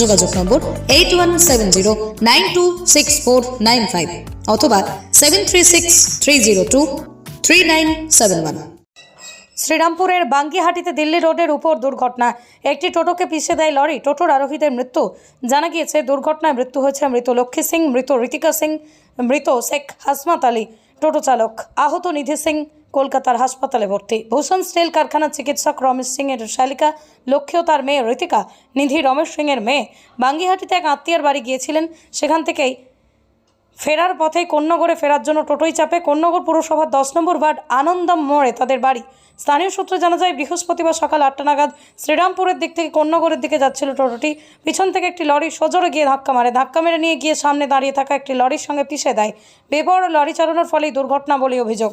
যোগাযোগ number eight one seven zero nine two six four nine five অথবা seven three six three zero two three nine seven one শ্রীরামপুরের বাঙ্গিহাটিতে দিল্লি রোডের উপর দুর্ঘটনা। একটি টোটোকে পিষে দেয় লরি। টোটোর আরোহীদের মৃত্যু। জানা গিয়েছে, দুর্ঘটনায় মৃত্যু হয়েছে মৃত লক্ষ্মী সিং, মৃত ঋতিকা সিং, মৃত শেখ হাসমাত আলী। টোটো চালক আহত নিধি সিং কলকাতার হাসপাতালে ভর্তি। ভূষণ স্টিল কারখানার চিকিৎসক রমেশ সিং এর শালিকা, লক্ষ্মী ও তার মেয়ে ঋতিকা নিধি রমেশ সিং এর মেয়ে। বাঙ্গিহাটিতে এক আত্মীয়ার বাড়ি গিয়েছিলেন। সেখান থেকেই ফেরার পথে কন্যগড়ে ফেরার জন্য টোটোই চাপে কন্যগড় পুরসভার দশ নম্বর ওয়ার্ড আনন্দম মোড়ে তাদের বাড়ি। স্থানীয় সূত্রে জানা যায়, বৃহস্পতিবার সকাল আটটা নাগাদ শ্রীরামপুরের দিক থেকে কন্যগড়ের দিকে যাচ্ছিল টোটোটি। পিছন থেকে একটি লরি সজোরে গিয়ে ধাক্কা মারে। ধাক্কা মেরে নিয়ে গিয়ে সামনে দাঁড়িয়ে থাকা একটি লরির সঙ্গে পিষে দেয়। বেপর লরি চালানোর ফলেই দুর্ঘটনা বলে অভিযোগ।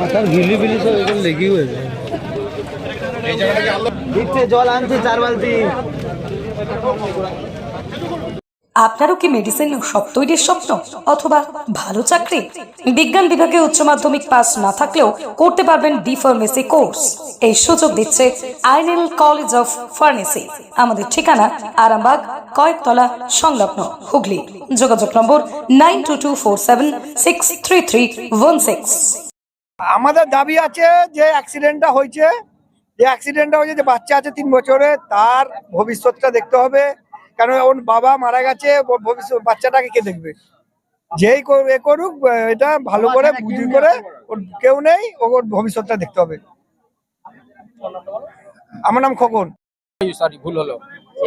মাথার গিলি বিলি সব দিচ্ছে জল চার বালতি। আপনারও কি মেডিসিন সব তৈরির স্বপ্ন? অথবা ভালো চাকরি? বিজ্ঞান বিভাগে উচ্চ মাধ্যমিক পাস না থাকলেও করতে পারবেন ডি ফার্মেসি কোর্স এই সুযোগ দিচ্ছে আইনেল কলেজ অফ ফার্মেসি আমাদের ঠিকানা আরামবাগ, কয়েকতলা, সংলগ্ন হুগলি। যোগাযোগ number nine two two four seven six three three one six আমাদের দাবি আছে যে অ্যাক্সিডেন্টটা হয়েছে। যে অ্যাক্সিডেন্টটা হয়েছে যে বাচ্চা আছে তিন বছরে তার ভবিষ্যৎটা দেখতে হবে। কেন ওর বাবা মারা গেছে ভবিষ্যৎ বাচ্চাটাকে কে দেখবে? যেই এ করুক এটা ভালো করে বুঝি করে ওর কেউ নেই ওর ভবিষ্যৎটা দেখতে হবে। আমার নাম খোকন। সরি ভুল হলো।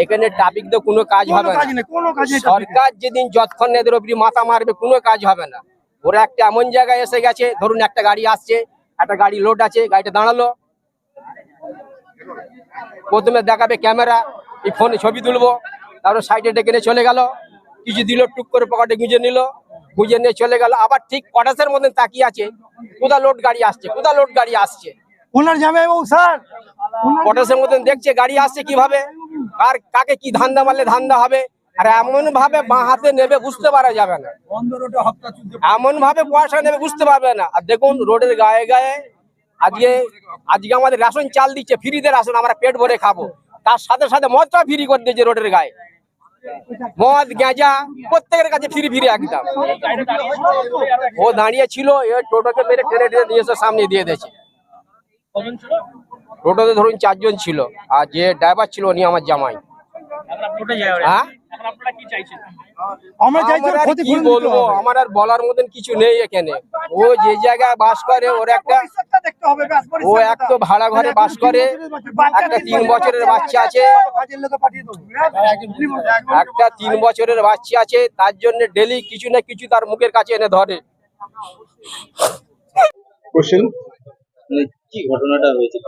এখানে ট্রাফিক দিয়ে কোনো কাজ হবে না। সরকার যেদিন যতক্ষণ এদের মাথা মারবে কোনো কাজ হবে না। ওরা একটা এমন জায়গায় এসে গেছে ধরুন একটা গাড়ি আসছে একটা গাড়ি লোড আছে গাড়িটা দাঁড়াল। প্রথমে দেখাবে ক্যামেরা এই ফোনে ছবি তুলবো তারপরে সাইডে ডেকে নিয়ে চলে গেল। কিছু দিল টুক করে পকেটে গুঁজে নিল গুঁজে নিয়ে চলে গেল। আবার ঠিক কটাসের মধ্যে তাকিয়ে আছে কোথা লোড গাড়ি আসছে কোথা লোড গাড়ি আসছে? ওনার স্যার। পটাশের মতন দেখছে গাড়ি আসছে কীভাবে? আর কাকে কি ধান্দা মারলে ধান্দা হবে? আর এমন ভাবে বাঁ হাতে নেবে বুঝতে পারা যাবে না। এমন ভাবে পয়সা নেবে বুঝতে পারবে না। আর দেখুন রোডের গায়ে গায়ে আজকে আজকে আমাদের রেশন চাল দিচ্ছে ফ্রিতে রেশন আমরা পেট ভরে খাব। তার সাথে সাথে মদটা ফ্রি করে দিয়েছে রোডের গায়ে। মদ গেঁজা প্রত্যেকের কাছে ফিরি ফ্রি একদম। ও দাঁড়িয়ে ছিল এ টোটোকে মেরে টেনে টেনে নিয়ে এসে সামনে দিয়ে দিয়েছে। টোটোতে ধরুন চারজন ছিল আর যে ড্রাইভার ছিল উনি আমার জামাই। কি বলব? আমার আর বলার মতন কিছু নেই এখানে। ও যে জায়গায় বাস করে ওর একটা ও এক তো ভাড়া ঘরে বাস করে একটা তিন বছরের বাচ্চা আছে। একটা তিন বছরের বাচ্চা আছে তার জন্য ডেলি কিছু না কিছু তার মুখের কাছে এনে ধরে। কি ঘটনাটা হয়েছে?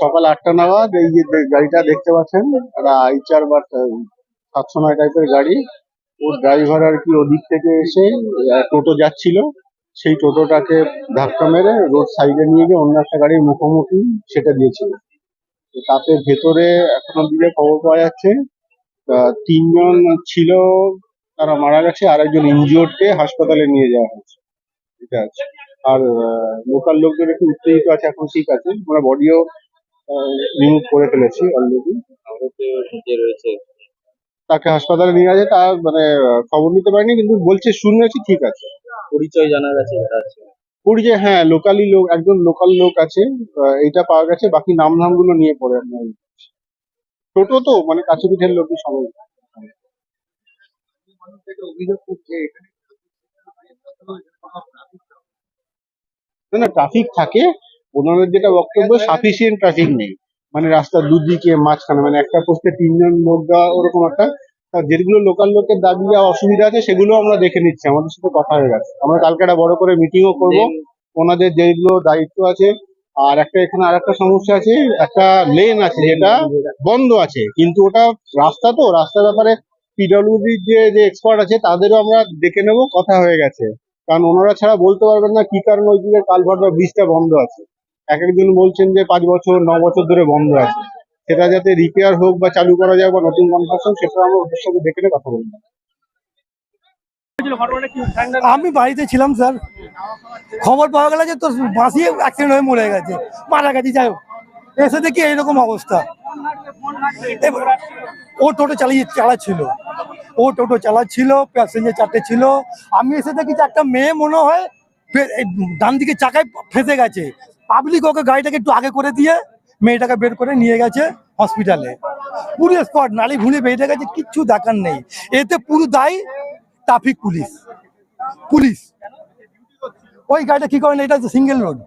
সকাল আটটা নাগাদ এই যে গাড়িটা দেখতে পাচ্ছেন, একটা আইচার বা সাতশো নয় টাইপের গাড়ি। ওর ড্রাইভার আর কি ওদিক থেকে এসে টোটো যাচ্ছিল। সেই টোটোটাকে ধাক্কা মেরে রোড সাইডে নিয়ে গিয়ে অন্য একটা গাড়ির মুখোমুখি সেটা দিয়েছিল। তাতে ভেতরে এখনও দিকে খবর পাওয়া যাচ্ছে তিনজন ছিল, তারা মারা গেছে আর একজন ইনজিওর্ডকে হাসপাতালে নিয়ে যাওয়া হয়েছে। ঠিক আছে। আর লোকাল লোকজন একটু উত্তেজিত আছে এখন ঠিক আছে। আমরা বডিও রিমুভ করে ফেলেছি অলরেডি রয়েছে। তাকে হাসপাতালে নিয়ে আছে তার মানে খবর নিতে পারিনি কিন্তু বলছে শুনেছি ঠিক আছে। পরিচয় জানা গেছে পরিচয় হ্যাঁ লোকালি লোক একজন লোকাল লোক আছে আহ, এইটা পাওয়া গেছে বাকি নাম ধামগুলো নিয়ে পড়ে আমরা টোটো তো মানে কাছে পিঠের লোকই সবাই। অভিযোগ করছে এখানে না না ট্রাফিক থাকে। ওনাদের যেটা বক্তব্য সাফিসিয়েন্ট ট্রাফিক নেই। মানে রাস্তার দুদিকে মাঝখানে মানে একটা পোস্টে তিনজন লোক দেওয়া ওরকম একটা। যেগুলো লোকাল লোকের দাবি বা অসুবিধা আছে সেগুলো আমরা দেখে নিচ্ছি। আমাদের সাথে কথা হয়ে গেছে। আমরা কালকে একটা বড় করে মিটিংও করব। ওনাদের যেগুলো দায়িত্ব আছে আর একটা এখানে আর একটা সমস্যা আছে একটা লেন আছে যেটা বন্ধ আছে। কিন্তু ওটা রাস্তা তো রাস্তার ব্যাপারে পিডব্লিউডি যে যে এক্সপার্ট আছে তাদেরও আমরা দেখে নেব কথা হয়ে গেছে। কারণ ওনারা ছাড়া বলতে পারবেন না কি কারণে ওই দিকে কালভার্ট বা ব্রিজটা বন্ধ আছে। এক একজন বলছেন যে পাঁচ বছর, ন বছর ধরে বন্ধ আছে। সেটা যাতে রিপেয়ার হোক বা চালু করা যায় বা নতুন কনস্ট্রাকশন সেটা আমরা ওদের সাথে দেখে কথা বলব। আমি বাড়িতে ছিলাম, স্যার। খবর পাওয়া গেল যে তোর বাঁশি অ্যাক্সিডেন্ট হয়ে মরে গেছে। মারা গেছে, যাই হোক। এসে দেখি এইরকম অবস্থা। ও টোটো চালিয়ে, চালাচ্ছিল। ও টোটো চালাচ্ছিল প্যাসেঞ্জার চারটে ছিল। আমি এসে দেখি যে একটা মেয়ে মনে হয় ডান দিকে চাকায় ফেঁসে গেছে। পাবলিক ওকে গাড়িটাকে একটু আগে করে দিয়ে মেয়েটাকে বের করে নিয়ে গেছে হসপিটালে পুরো স্পট নালি ভুঁড়ে বেরিয়ে গেছে, কিচ্ছু দেখার নেই। এতে পুরো দায়ী ট্রাফিক পুলিশ। পুলিশ। ওই গাড়িটা কি করেন? এটা সিঙ্গেল রোড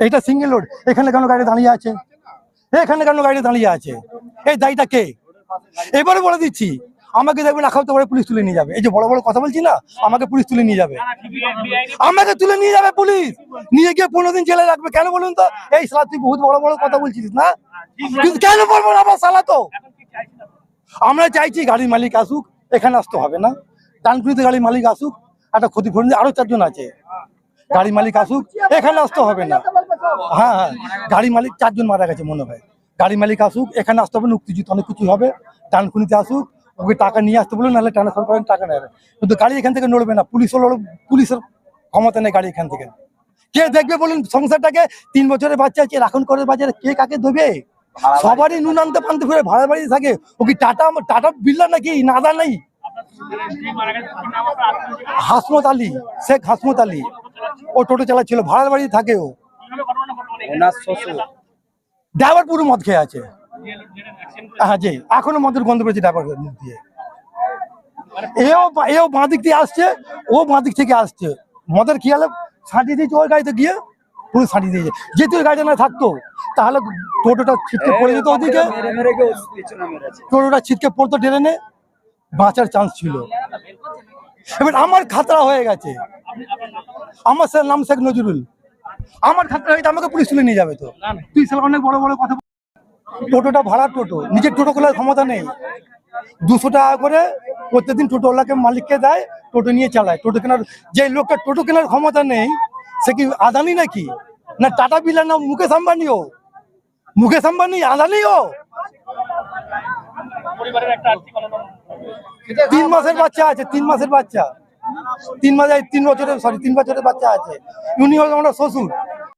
এটা সিঙ্গেল রোড এখানে কেন গাড়ি দাঁড়িয়ে আছে? এখানে কেন গাড়ি দাঁড়িয়ে আছে? এই দায়টা কে? এবারে বলে দিচ্ছি আমাকে দেখবেন আখাও তো পরে, পুলিশ তুলে নিয়ে যাবে। এই যে বড় বড় কথা বলছি না, আমাকে পুলিশ তুলে নিয়ে যাবে। আমাকে তুলে নিয়ে যাবে পুলিশ। নিয়ে গিয়ে পনেরো দিন জেলে রাখবে। কেন বলুন তো? এই সালা তুই বহুত বড় বড় কথা বলছিস না? কিন্তু কেন বলব না আবার সালা তো? আমরা চাইছি গাড়ির মালিক আসুক, এখানে আসতে হবে না। ডানকুনিতে গাড়ির মালিক আসুক, একটা ক্ষতিপূরণ আরও চারজন আছে। গাড়ি মালিক আসুক, এখানে আসতে হবে না। হ্যাঁ হ্যাঁ। গাড়ি মালিক চারজন মারা গেছে মনে হয়। গাড়ি মালিক আসুক, এখানে আসতে হবে না উত্তেজিত অনেক কিছু হবে। ডানকুনিতে আসুক ওকে টাকা নিয়ে আসতে বলুন নাহলে ট্রান্সফার করেন টাকা নেবে। কিন্তু গাড়ি এখান থেকে নড়বে না পুলিশও পুলিশের ক্ষমতা নেই গাড়ি এখান থেকে। কে দেখবে বলুন সংসারটাকে তিন বছরের বাচ্চা আছে এখন করে বাজারে কে কাকে দেবে? সবারই নুন আনতে পানতে ফিরে ভাড়া বাড়ি থাকে। ও কি টাটা টাটা বিল্লার নাকি? নাদা নাই। হাসমত আলী শেখ হাসমত আলী। ও টোটো চালাচ্ছিল ভাড়ার বাড়ি থাকে ও। ড্রাইভার পুরো মদ খেয়ে আছে। হ্যাঁ জি। এখনও মদের গন্ধ পেয়েছে ড্রাইভার মুখ দিয়ে। এও এও বাঁ দিক দিয়ে আসছে ও বাঁ দিক থেকে আসছে। মদের খেয়ালে ছাঁটিয়ে দিয়েছে ওই গাড়িতে গিয়ে পুরো ছাঁটিয়ে দিয়েছে। যেহেতু গাড়িটা না থাকতো তাহলে টোটোটা ছিটকে পড়ে যেত ওদিকে। টোটোটা ছিটকে পড়তো ট্রেনে বাঁচার চান্স ছিল। এবার আমার খাতরা হয়ে গেছে। আমার স্যার নাম শেখ নজরুল। আমার খাতরা হয়ে আমাকে পুলিশ তুলে নিয়ে যাবে তো। তুই স্যার অনেক বড় বড় কথা বল- টোটোটা ভাড়ার টোটো নিজের টোটো খোলার ক্ষমতা নেই। দুশো টাকা করে প্রত্যেকদিন টোটোওয়ালাকে মালিককে দেয় টোটো নিয়ে চালায়। টোটো কেনার যে লোকটা টোটো কেনার ক্ষমতা নেই সে কি আদানি নাকি? না টাটা বিলা না মুকেশ আম্বানিও? মুকেশ আম্বানি আদানিও তিন মাসের বাচ্চা আছে তিন মাসের বাচ্চা। তিন মাসে তিন বছরের সরি তিন বছরের বাচ্চা আছে। উনি হল আমার শ্বশুর।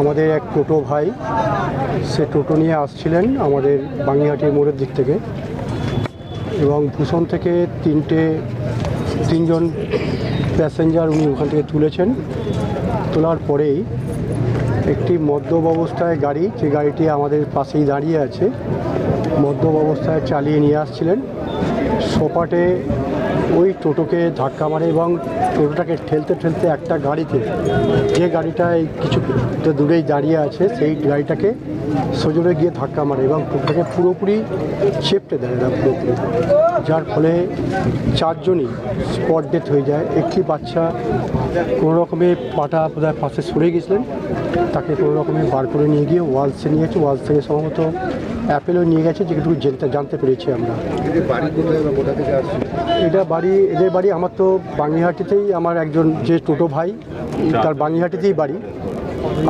আমাদের এক টোটো ভাই, সে টোটো নিয়ে আসছিলেন আমাদের বাঙিহাটির মোড়ের দিক থেকে। এবং ভূষণ থেকে তিনটে, তিনজন প্যাসেঞ্জার উনি ওখান থেকে তুলেছেন। তোলার পরেই একটি মদ্যপ অবস্থায় গাড়ি, যে গাড়িটি আমাদের পাশেই দাঁড়িয়ে আছে, মদ্যপ অবস্থায় চালিয়ে নিয়ে আসছিলেন। সোপাটে ওই টোটোকে ধাক্কা মারে এবং টোটোটাকে ঠেলতে ঠেলতে একটা গাড়িতে, যে গাড়িটা এই কিছু দূরেই দাঁড়িয়ে আছে, সেই গাড়িটাকে সজোরে গিয়ে ধাক্কা মারে এবং টোটোটাকে পুরোপুরি চেপটে দেয় না পুরোপুরি। যার ফলে চারজনই স্পট ডেথ হয়ে যায়। একটি বাচ্চা কোনো রকমে পাটা বোধহয় পাশে সরে গেছিলেন, তাকে কোনো রকমে বার করে নিয়ে গিয়ে ওয়ালসে নিয়ে গেছে। ওয়ালস থেকে সম্ভবত অ্যাপেলও নিয়ে গেছে যেটুকু জানতে জানতে পেরেছি আমরা। এটা বাড়ি এদের বাড়ি আমার তো বাঙিহাটিতেই আমার একজন যে টোটো ভাই তার বাঙিহাটিতেই বাড়ি।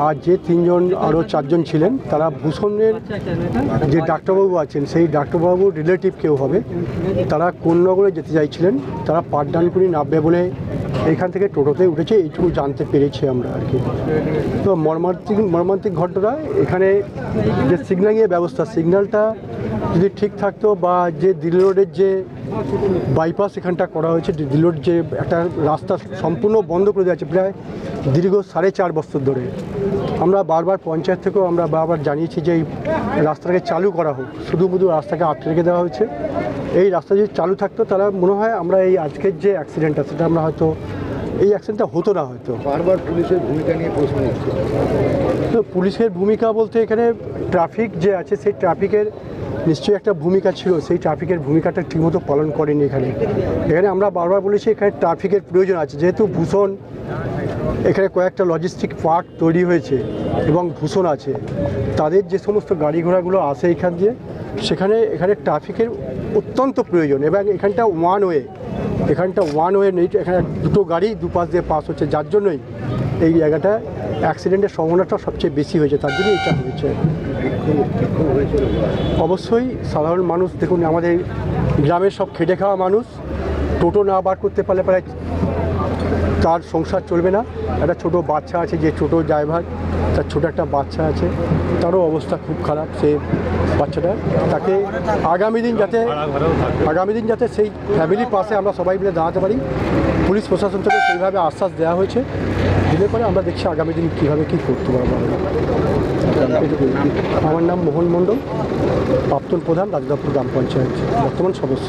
আর যে তিনজন আরও চারজন ছিলেন, তারা ভূষণের যে ডাক্তারবাবু আছেন, সেই ডাক্তারবাবুর রিলেটিভ কেউ হবে, তারা কোন নগরে যেতে চাইছিলেন, তারা পাঠদানপুরি নামবে বলে এখান থেকে টোটোতে উঠেছে, এইটুকু জানতে পেরেছি আমরা আর কি। তো মর্মান্তিক মর্মান্তিক ঘটনা, এখানে যে সিগন্যালিংয়ের ব্যবস্থা সিগন্যালটা যদি ঠিক থাকতো বা যে দিল্লি রোডের যে বাইপাস এখানটা করা হয়েছে দিলোর যে একটা রাস্তা সম্পূর্ণ বন্ধ করে দেওয়া আছে প্রায় দীর্ঘ সাড়ে চার বছর ধরে। আমরা বারবার পঞ্চায়েত থেকেও আমরা বারবার জানিয়েছি যে এই রাস্তাটাকে চালু করা হোক, শুধু শুধু রাস্তাকে আটকে রেখে দেওয়া হয়েছে। এই রাস্তা যদি চালু থাকতো তারা মনে হয় আমরা এই আজকের যে অ্যাক্সিডেন্টটা সেটা আমরা হয়তো এই অ্যাকশনটা হতো না হয়তো। বারবার পুলিশের ভূমিকা নিয়ে প্রশ্ন উঠছে। তো পুলিশের ভূমিকা বলতে এখানে ট্রাফিক যে আছে সেই ট্রাফিকের নিশ্চয়ই একটা ভূমিকা ছিল। সেই ট্রাফিকের ভূমিকাটা ঠিকমতো পালন করেনি এখানে। এখানে আমরা বারবার বলেছি এখানে ট্রাফিকের প্রয়োজন আছে। যেহেতু ভূষণ এখানে কয়েকটা লজিস্টিক পার্ক তৈরি হয়েছে এবং ভূষণ আছে। তাদের যে সমস্ত গাড়ি ঘোড়াগুলো আসে এখান দিয়ে সেখানে এখানে ট্রাফিকের অত্যন্ত প্রয়োজন এবং এখানটা ওয়ান ওয়ে এখানটা ওয়ান ওয়ে নেই, এখানে দুটো গাড়ি, দুপাশ দিয়ে পাস হচ্ছে। যার জন্যই এই জায়গাটা অ্যাক্সিডেন্টের সম্ভাবনাটা সবচেয়ে বেশি হয়েছে, তার জন্য এটা হয়েছে। অবশ্যই সাধারণ মানুষ, দেখুন, আমাদের গ্রামের সব খেটে খাওয়া মানুষ, টোটো না বার করতে পারলে প্রায় তার সংসার চলবে না। একটা ছোট বাচ্চা আছে যে ছোট ড্রাইভার তার ছোট একটা বাচ্চা আছে, তারও অবস্থা খুব খারাপ, সে বাচ্চাটা। তাকে আগামী দিন যাতে আগামী দিন যাতে সেই ফ্যামিলির পাশে আমরা সবাই মিলে দাঁড়াতে পারি, পুলিশ প্রশাসন থেকে সেইভাবে আশ্বাস দেওয়া হয়েছে। দিলে পরে আমরা দেখছি আগামী দিন কীভাবে কী করতে পারব আমরা নাম মোহন মণ্ডল, প্রাক্তন প্রধান, রাজদাপুর গ্রাম পঞ্চায়েত, বর্তমান সদস্য।